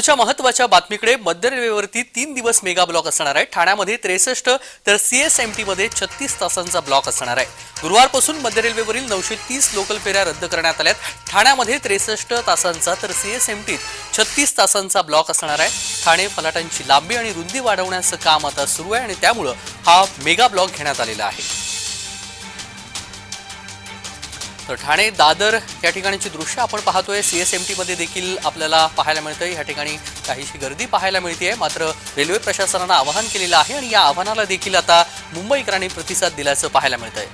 च्या महत्त्वाच्या बातमीकडे मध्य रेल्वेवरती तीन दिवस मेगा ब्लॉक असणार आहे. ठाण्यामध्ये त्रेसष्ट तर सीएसएमटी मध्ये छत्तीस तासांचा ब्लॉक असणार आहे. गुरुवारपासून मध्य रेल्वेवरील नऊशे तीस लोकल फेऱ्या रद्द करण्यात आल्यात. ठाण्यामध्ये त्रेसष्ट तासांचा तर सीएसएमटीत छत्तीस तासांचा ब्लॉक असणार आहे. ठाणे फलाटांची लांबी आणि रुंदी वाढवण्याचं काम आता सुरू आहे आणि त्यामुळं हा मेगा ब्लॉक घेण्यात आलेला आहे. ठाणे दादर या ठिकाणीची दृश्य आपण पाहतोय. सीएसएमटी मध्ये देखील आपल्याला पाहायला मिळतंय. या ठिकाणी काहीशी गर्दी पाहायला मिळते मात्र रेल्वे प्रशासनानं आवाहन केलेलं आहे आणि या आव्हानाला देखील आता मुंबईकरांनी प्रतिसाद दिल्याचं पाहायला मिळतंय.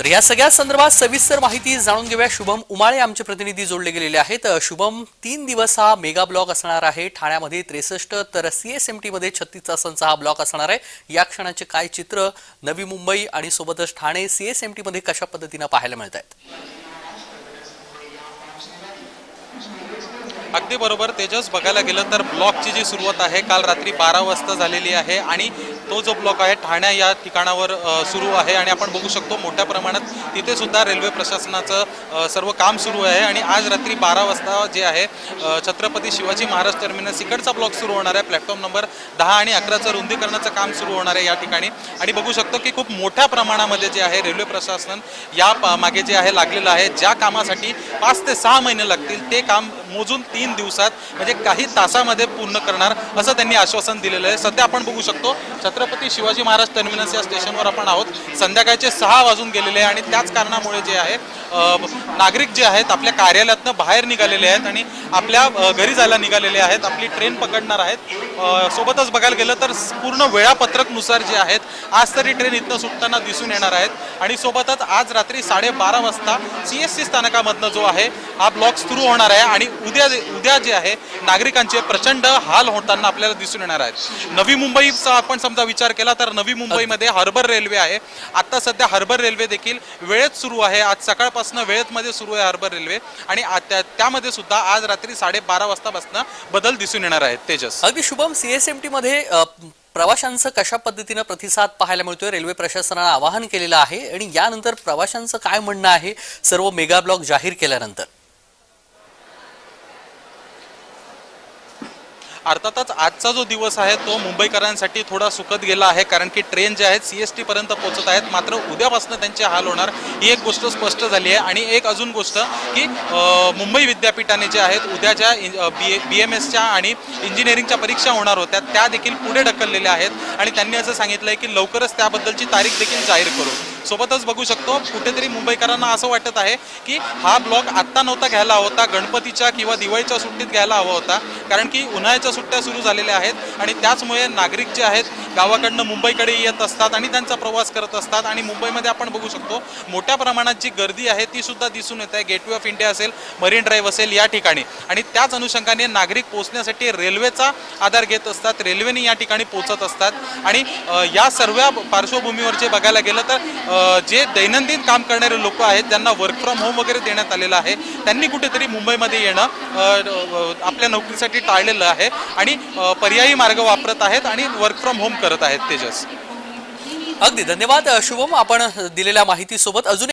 तर या सगळ्या संदर्भात सविस्तर माहिती जाणून घेऊया. शुभम उमाळे आमचे प्रतिनिधी जोडले गेलेले आहेत. शुभम तीन दिवस हा मेगा ब्लॉक असणार आहे. ठाण्यामध्ये त्रेसष्ट तर सीएसएमटी मध्ये छत्तीस तासांचा हा ब्लॉक असणार आहे. या क्षणाचे काय चित्र नवी मुंबई आणि सोबतच ठाणे सीएसएमटी मध्ये कशा पद्धतीनं पाहायला मिळत आहेत अगदी बरोबर तेजस बघायला गेलं तर ब्लॉकची जी सुरुवात आहे काल रात्री बारा वाजता झालेली आहे आणि तो जो ब्लॉक आहे ठाण्या या ठिकाणावर सुरू आहे आणि आपण बघू शकतो मोठ्या प्रमाणात तिथे सुद्धा रेल्वे प्रशासनाचं सर्व काम सुरू आहे आणि आज रात्री बारा वाजता जे आहे छत्रपती शिवाजी महाराज टर्मिनस इकडचा ब्लॉक सुरू होणार आहे प्लॅटफॉर्म नंबर दहा आणि अकराचं रुंदीकरणाचं काम सुरू होणार आहे या ठिकाणी. आणि बघू शकतो की खूप मोठ्या प्रमाणामध्ये जे आहे रेल्वे प्रशासन या मागे जे आहे लागलेलं आहे. ज्या कामासाठी पाच ते सहा महिने लागतील ते काम मोजून तीन दिवसात म्हणजे काही तासामध्ये पूर्ण करणार असं त्यांनी आश्वासन दिलेलं आहे. सध्या आपण बघू शकतो छत्रपती शिवाजी महाराज टर्मिनस या स्टेशनवर आपण आहोत. संध्याकाळचे सहा वाजून गेलेले आहे आणि त्याच कारणामुळे जे आहे नागरिक जे आहेत आपल्या कार्यालयातनं बाहेर निघालेले आहेत आणि आपल्या घरी जायला निघालेले आहेत. आपली ट्रेन पकडणार आहेत. सोबतच बघायला गेलं तर पूर्ण वेळापत्रकनुसार जे आहेत आज तरी ट्रेन इथनं सुटताना दिसून येणार आहेत. आणि सोबतच आज रात्री साडेबारा वाजता सी एस सी स्थानकामधनं जो आहे हा ब्लॉक सुरू होणार आहे आणि उद्या उद्या जे आहे नागरिकांचे प्रचंड हाल होताना आपल्याला दिसून येणार आहेत. नवी मुंबईचा आपण समजा विचार केला तर नवी मुंबईमध्ये हार्बर रेल्वे आहे. आता सध्या हार्बर रेल्वे देखील वेळेत सुरू आहे. आज सकाळपासून वेळेत मध्ये सुरू आहे हार्बर रेल्वे. आणि त्यामध्ये सुद्धा आज रात्री साडेबारा वाजतापासून बदल दिसून येणार आहेत. तेजस. अगदी शुभम सीएसएमटी मध्ये प्रवाशांचं कशा पद्धतीनं प्रतिसाद पाहायला मिळतोय? रेल्वे प्रशासनानं आवाहन केलेलं आहे. आणि यानंतर प्रवाशांचं काय म्हणणं आहे? सर्व मेगा ब्लॉक जाहीर केल्यानंतर. अर्थातच आजचा जो दिवस आहे तो मुंबईकरांसाठी थोडा सुखद गेला आहे कारण की ट्रेन ज्या आहेत सी एस टीपर्यंत पोहोचत आहेत. मात्र उद्यापासून त्यांचे हाल होणार ही एक गोष्ट स्पष्ट झाली आहे. आणि एक अजून गोष्ट की मुंबई विद्यापीठाने जे आहेत उद्याच्या बी बी एम एसच्या आणि इंजिनिअरिंगच्या परीक्षा होणार होत्या त्या देखील पुढे ढकललेल्या आहेत. आणि त्यांनी असं सांगितलं आहे की लवकरच त्याबद्दलची तारीख देखील जाहीर करू. सोबतच बघू शकतो कुठेतरी मुंबईकरांना असं वाटत आहे की हा ब्लॉक आत्ता नव्हता घ्यायला होता गणपतीच्या किंवा दिवाळीच्या सुट्टीत घ्यायला हवा होता कारण की उन्हाळ्याच्या सुट्ट्या सुरू झालेल्या आहेत आणि त्याचमुळे नागरिक जे आहेत गावाकडनं मुंबईकडे येत असतात आणि त्यांचा प्रवास करत असतात आणि मुंबईमध्ये आपण बघू शकतो मोठ्या प्रमाणात जी गर्दी आहे ती सुद्धा दिसून येत आहे. गेटवे ऑफ इंडिया असेल मरीन ड्राईव्ह असेल या ठिकाणी. आणि त्याच अनुषंगाने नागरिक पोहोचण्यासाठी रेल्वेचा आधार घेत असतात रेल्वेने या ठिकाणी पोहोचत असतात. आणि या सर्व पार्श्वभूमीवर जे बघायला गेलं तर जे दैनंदिन काम करणारे लोक आहेत ज्यांना वर्क फ्रॉम होम वगैरे देण्यात आलेलं आहे. त्यांनी कुठेतरी मुंबईमध्ये येणं आपल्या नोकरीसाठी टाळलेलं आहे आणि पर्यायी मार्ग वापरत आहेत आणि वर्क फ्रॉम होम करत आहेत तेजस. अगदी धन्यवाद शुभम. आपण दिलेल्या माहितीसोबत अजून